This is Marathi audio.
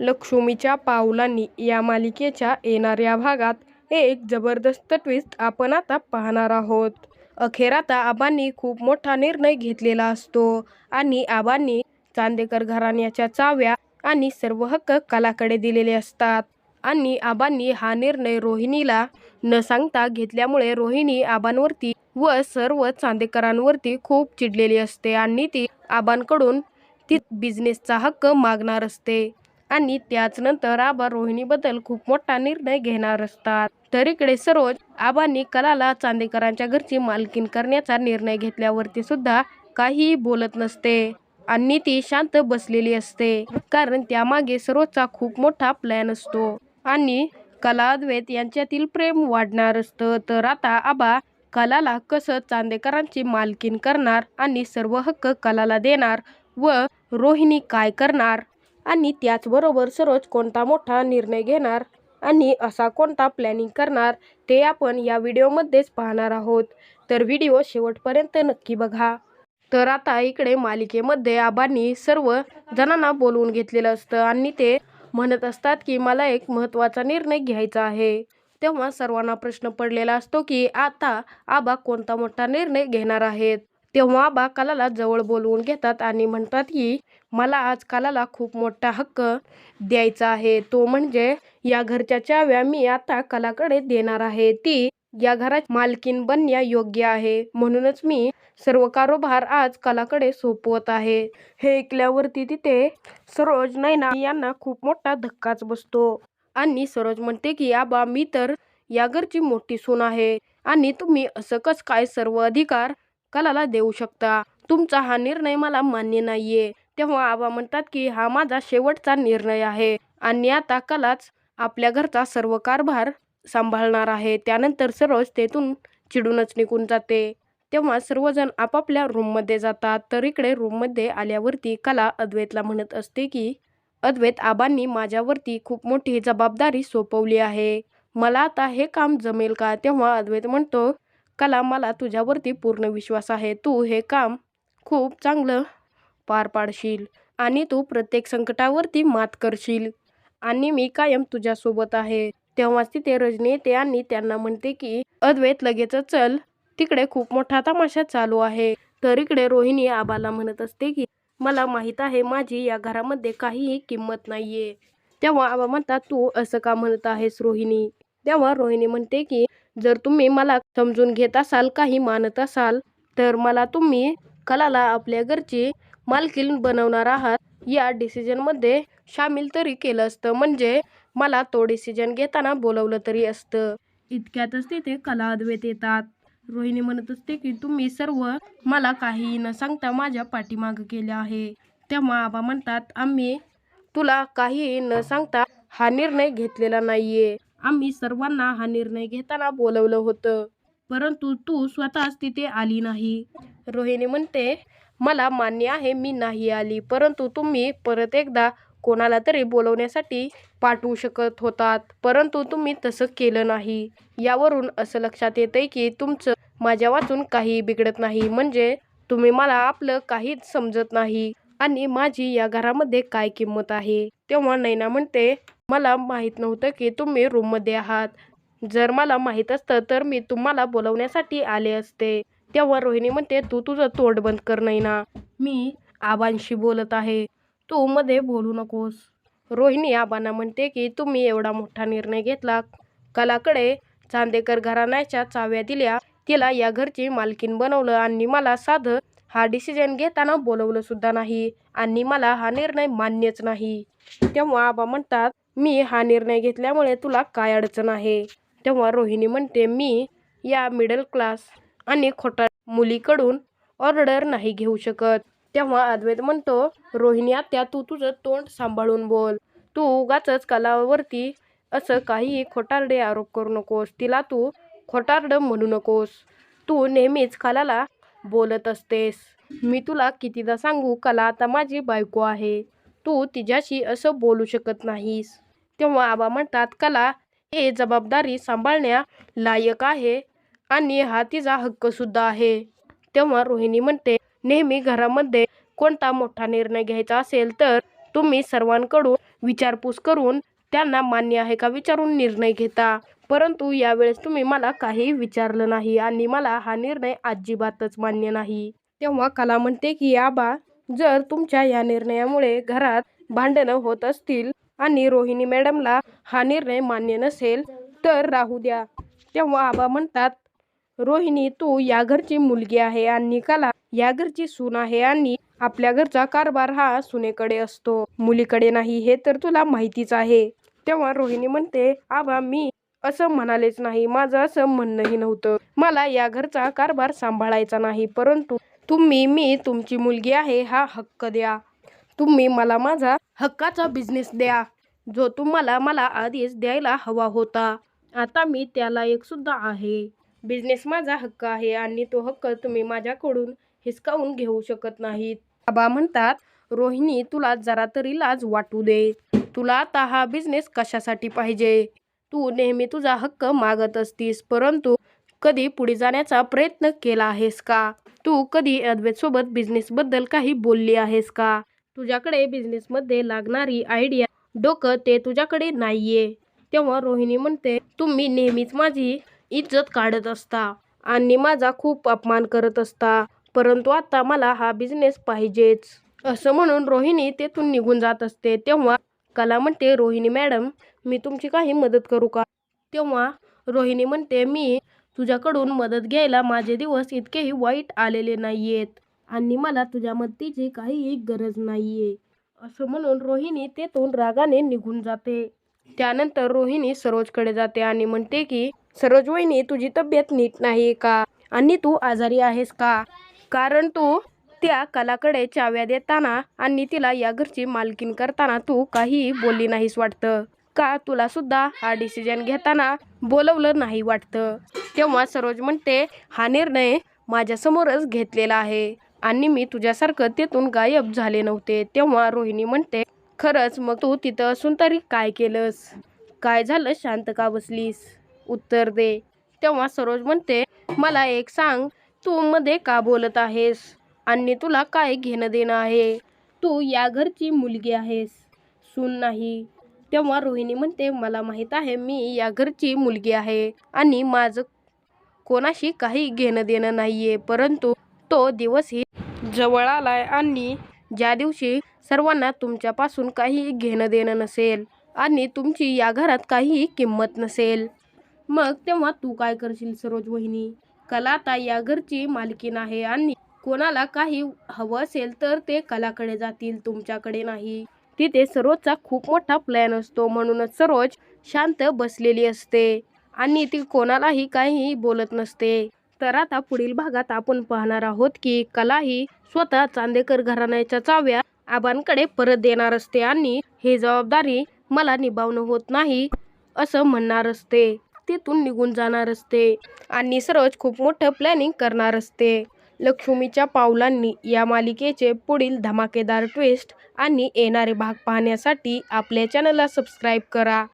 लक्ष्मीच्या पावलांनी या मालिकेच्या येणाऱ्या भागात एक जबरदस्त ट्विस्ट आपण आता पाहणार आहोत. अखेर आता आबांनी खूप मोठा निर्णय घेतलेला असतो आणि आबांनी चांदेकर घराण्याच्या चाव्या आणि सर्व हक्क कलाकडे दिलेले असतात आणि आबांनी हा निर्णय रोहिणीला न सांगता घेतल्यामुळे रोहिणी आबांवरती व सर्व चांदेकरांवरती खूप चिडलेली असते आणि ती आबांकडून ती बिझनेसचा हक्क मागणार असते आणि त्याच नंतर आबा रोहिणीबद्दल खूप मोठा निर्णय घेणार असतात. तर इकडे सरोज आबांनी कलाला चांदेकरांच्या घरची मालकीण करण्याचा निर्णय घेतल्यावरती सुद्धा काहीही बोलत नसते आणि ती शांत बसलेली असते कारण त्यामागे सरोजचा खूप मोठा प्लॅन असतो आणि कला अद्वैत यांच्यातील प्रेम वाढणार असतं. तर आता आबा कलाला कसं चांदेकरांची मालकीण करणार आणि सर्व हक्क कलाला देणार व रोहिणी काय करणार आणि त्याचबरोबर सरोज कोणता मोठा निर्णय घेणार आणि असा कोणता प्लॅनिंग करणार ते आपण या व्हिडिओमध्येच पाहणार आहोत. तर व्हिडिओ शेवटपर्यंत नक्की बघा. तर आता इकडे मालिकेमध्ये आबांनी सर्व जणांना बोलवून घेतलेलं असतं आणि ते म्हणत असतात की मला एक महत्त्वाचा निर्णय घ्यायचा आहे. तेव्हा सर्वांना प्रश्न पडलेला असतो की आता आबा कोणता मोठा निर्णय घेणार आहेत. तेव्हा आबा कलाला जवळ बोलवून घेतात आणि म्हणतात की मला आज कलाला खूप मोठा हक्क द्यायचा आहे. तो म्हणजे या घरच्या चाव्या मी आता कलाकडे देणार आहे. ती या घरात मालकीण बनण्या योग्य आहे. म्हणूनच मी सर्व कारोबार आज कलाकडे सोपवत आहे. हे ऐकल्यावरती तिथे सरोज, नैना यांना खूप मोठा धक्काच बसतो आणि सरोज म्हणते की आबा मी तर या घरची मोठी सून आहे आणि तुम्ही असं कस काय सर्व अधिकार कलाला देऊ शकता. तुमचा हा निर्णय मला मान्य नाहीये. तेव्हा आबा म्हणतात की हा माझा शेवटचा निर्णय आहे आणि आता कलाच आपल्या घरचा सर्व कारभार सांभाळणार आहे. त्यानंतर सरोज तेथून चिडूनच निघून जाते. तेव्हा सर्वजण आपापल्या रूममध्ये जातात. तर इकडे रूममध्ये आल्यावरती कला अद्वैतला म्हणत असते की अद्वैत आबांनी माझ्यावरती खूप मोठी जबाबदारी सोपवली आहे. मला आता हे काम जमेल का? तेव्हा अद्वैत म्हणतो कला मला तुझ्यावरती पूर्ण विश्वास आहे. तू हे काम खूप चांगलं पार पाडशील आणि तू प्रत्येक संकटावरती मात करशील आणि मी कायम तुझ्यासोबत आहे. तेव्हाच तिथे रजनी येते आणि त्यांना म्हणते की अद्वैत लगेचच चल तिकडे खूप मोठा तमाशा चालू आहे. तर इकडे रोहिणी आबाला म्हणत असते की मला माहीत आहे माझी या घरामध्ये काहीही किंमत नाहीये. तेव्हा आबा म्हणतात तू असं का म्हणत आहेस रोहिणी? तेव्हा रोहिणी म्हणते की जर तुम्ही मला समजून घेत असाल, काही मानत असाल तर मला तुम्ही कलाला आपल्या घरची मालकीन बनवणार आहात या डिसिजनमध्ये सामील तरी केलं असतं. म्हणजे मला तो डिसिजन घेताना बोलवलं तरी असतं. इतक्यातच तिथे कला अद्वैत येतात. रोहिणी म्हणत असते की तुम्ही सर्व मला काहीही न सांगता माझ्या पाठीमागं केल्या आहे. तेव्हा आबा म्हणतात आम्ही तुला काहीही न सांगता हा निर्णय घेतलेला नाहीये. आम्ही सर्वांना हा निर्णय घेताना बोलवलं होतं. परंतु तू स्वतःच तिथे आली नाही. रोहिणी म्हणते मला मान्य आहे मी नाही आली. परंतु तुम्ही परत एकदा कोणाला तरी बोलवण्यासाठी पाठवू शकत होतात. परंतु तुम्ही तसं केलं नाही. यावरून असं लक्षात येतंय की तुमचं माझ्या वाचून काही बिघडत नाही. म्हणजे तुम्ही मला आपलं काहीच समजत नाही आणि माझी या घरामध्ये काय किंमत आहे. तेव्हा नैना म्हणते मला माहीत नव्हतं की तुम्ही रूममध्ये आहात. जर मला माहीत असतं तर मी तुम्हाला बोलवण्यासाठी आले असते. तेव्हा रोहिणी म्हणते तू तुझं तोंड बंद कर नयना. मी आबांशी बोलत आहे. तू मध्ये बोलू नकोस. रोहिणी आबांना म्हणते की तुम्ही एवढा मोठा निर्णय घेतला. कलाकडे चांदेकर घराण्याच्या चाव्या दिल्या. तिला या घरची मालकीन बनवलं आणि मला साधं हा डिसिजन घेताना बोलवलं सुद्धा नाही आणि मला हा निर्णय मान्यच नाही. तेव्हा आबा म्हणतात मी हा निर्णय घेतल्यामुळे तुला काय अडचण आहे? तेव्हा रोहिणी म्हणते मी या मिडल क्लास आणि खोटा मुलीकडून ऑर्डर नाही घेऊ शकत. तेव्हा अद्वैत म्हणतो रोहिणी आत्या तू तुझं तोंड सांभाळून बोल. तू उगाचच कलावरती असं काहीही खोटारडे आरोप करू नकोस. तिला तू खोटारडं म्हणू नकोस. तू नेहमीच कलाला बोलत असतेस. मी तुला कितीदा सांगू कला आता माझी बायको आहे. तू तिच्याशी असं बोलू शकत नाहीस. तेव्हा आबा म्हणतात कला हे जबाबदारी सांभाळण्या लायक आहे आणि हा तिचा हक्क सुद्धा आहे. तेव्हा रोहिणी म्हणते नेहमी घरामध्ये कोणता मोठा निर्णय घ्यायचा असेल तर तुम्ही सर्वांकडून विचारपूस करून त्यांना मान्य आहे का विचारून निर्णय घेता परंतु यावेळेस तुम्ही मला काही विचारलं नाही आणि मला हा निर्णय अजिबातच मान्य नाही तेव्हा कला म्हणते की आबा जर तुमच्या या निर्णयामुळे घरात भांडणं होत असतील आणि रोहिणी मॅडमला हा निर्णय मान्य नसेल तर राहू द्या. तेव्हा आबा म्हणतात रोहिणी तू या घरची मुलगी आहे आणि कला या घरची सून आहे आणि आपल्या घरचा कारभार हा सुनेकडे असतो. मुलीकडे नाही हे तर तुला माहितीच आहे. तेव्हा रोहिणी म्हणते आबा मी असं म्हणालेच नाही. माझं असं म्हणणंही नव्हतं. मला या घरचा कारभार सांभाळायचा नाही. परंतु तुम्ही मी तुमची मुलगी आहे हा हक्क द्या. तुम्ही मला माझा हक्काचा बिझनेस द्या. जो तुम्हाला मला आधीच द्यायला हवा होता. आता मी त्याला एक सुद्धा आहे. बिझनेस माझा हक्क आहे आणि तो हक्क तुम्ही माझ्याकडून हिसकावून घेऊ शकत नाहीत. बाबा म्हणतात रोहिणी तुला जरा तरी लाज वाटू दे. तुला आता हा बिझनेस कशासाठी पाहिजे? तू नेहमी तुझा हक्क मागत असतीस परंतु कधी पुढे जाण्याचा प्रयत्न केला आहेस का? तू कधी अद्वैत सोबत बिझनेस बद्दल काही बोलली आहेस का? तुझ्याकडे बिझनेसमध्ये लागणारी आयडिया डोकं ते तुझ्याकडे नाहीये. तेव्हा रोहिणी म्हणते तुम्ही नेहमीच माझी इज्जत काढत असता आणि माझा खूप अपमान करत असता. परंतु आता मला हा बिझनेस पाहिजेच. असं म्हणून रोहिणी तेथून निघून जात असते. तेव्हा कला म्हणते रोहिणी मॅडम मी तुमची काही मदत करू का? तेव्हा रोहिणी म्हणते मी तुझ्याकडून मदत घ्यायला माझे दिवस इतकेही वाईट आलेले नाहीयेत. आणि मला तुझ्या मदतीची काहीही गरज नाहीये. असं म्हणून रोहिणी तेथून रागाने निघून जाते. त्यानंतर रोहिणी सरोजकडे जाते आणि म्हणते की सरोज वहिनी तुझी तब्येत नीट नाही का? आणि तू आजारी आहेस का? कारण तू त्या कलाकडे चाव्या देताना आणि तिला या घरची मालकीन करताना तू काहीही बोलली नाहीस वाटतं. का तुला सुद्धा हा डिसिजन घेताना बोलवलं नाही वाटतं? तेव्हा सरोज म्हणते हा निर्णय माझ्यासमोरच घेतलेला आहे. आणि मी तुझ्यासारखं तेथून गायब झाले नव्हते. तेव्हा रोहिणी म्हणते खरंच मग तू तिथं असून तरी काय केलंस? काय झालं? शांत का बसलीस? उत्तर दे. तेव्हा सरोज म्हणते मला एक सांग तू मध्ये का बोलत आहेस? आणि तुला काय घेणं देणं आहे? तू या घरची मुलगी आहेस. सून नाही. तेव्हा रोहिणी म्हणते मला माहीत आहे मी या घरची मुलगी आहे आणि माझं कोणाशी काही घेणं देणं नाहीये परंतु तो दिवसही जवळ आलाय आणि ज्या दिवशी सर्वांना तुमच्यापासून काही घेणं देणं नसेल आणि तुमची या घरात काहीही किंमत नसेल मग तेव्हा तू काय करशील सरोज वहिनी? कला आता या घरची मालकीन आहे आणि कोणाला काही हवं असेल तर ते कलाकडे जातील तुमच्याकडे नाही. तिथे सरोजचा खूप मोठा प्लॅन असतो. म्हणूनच सरोज शांत बसलेली असते आणि ती कोणालाही काहीही बोलत नसते. तर आता पुढील भागात आपण पाहणार आहोत की कला ही स्वतः चांदेकर घराण्याच्या चाव्या आबांकडे परत देणार असते आणि हे जबाबदारी मला निभावणं होत नाही असं म्हणणार असते. तिथून निघून जाणार असते आणि सरोज खूप मोठं प्लॅनिंग करणार असते. लक्ष्मीच्या पावलांनी या मालिकेचे पुढील धमाकेदार ट्विस्ट आणि येणारे भाग पाहण्यासाठी आपल्या चॅनलला सबस्क्राईब करा.